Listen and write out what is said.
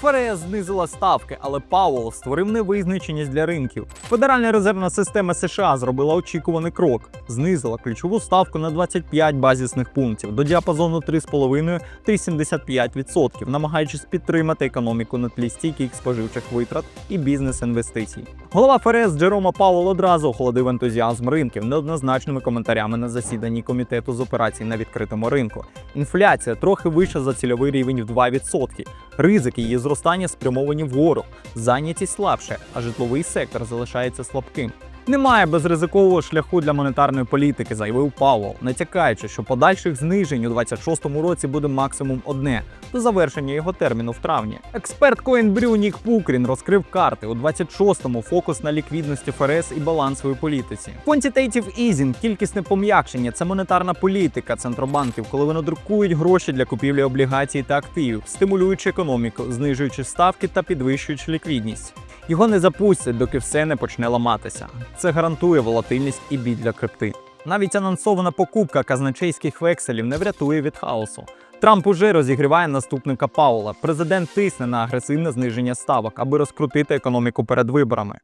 ФРС знизила ставки, але Пауэлл створив невизначеність для ринків. Федеральна резервна система США зробила очікуваний крок, знизила ключову ставку на 25 базисних пунктів до діапазону 3,5-3,75%, намагаючись підтримати економіку на тлі стійких споживчих витрат і бізнес-інвестицій. Голова ФРС Джерома Пауелл одразу охолодив ентузіазм ринків неоднозначними коментарями на засіданні комітету з операцій на відкритому ринку. Інфляція трохи вища за цільовий рівень в 2%. Ризики її зростання спрямовані вгору, зайнятість слабше, а житловий сектор залишається слабким. Немає безризикового шляху для монетарної політики, заявив Пауэлл, натякаючи, що подальших знижень у 26-му році буде максимум одне до завершення його терміну в травні. Експерт Коінбрю Нік Пукрін розкрив карти у 26-му фокус на ліквідності ФРС і балансовій політиці. Quantitative easing, кількісне пом'якшення це монетарна політика центробанків, коли вони друкують гроші для купівлі облігацій та активів, стимулюючи економіку, знижуючи ставки та підвищуючи ліквідність. Його не запустять, доки все не почне ламатися. Це гарантує волатильність і бій для крипти. Навіть анонсована покупка казначейських векселів не врятує від хаосу. Трамп уже розігріває наступника Паула. Президент тисне на агресивне зниження ставок, аби розкрутити економіку перед виборами.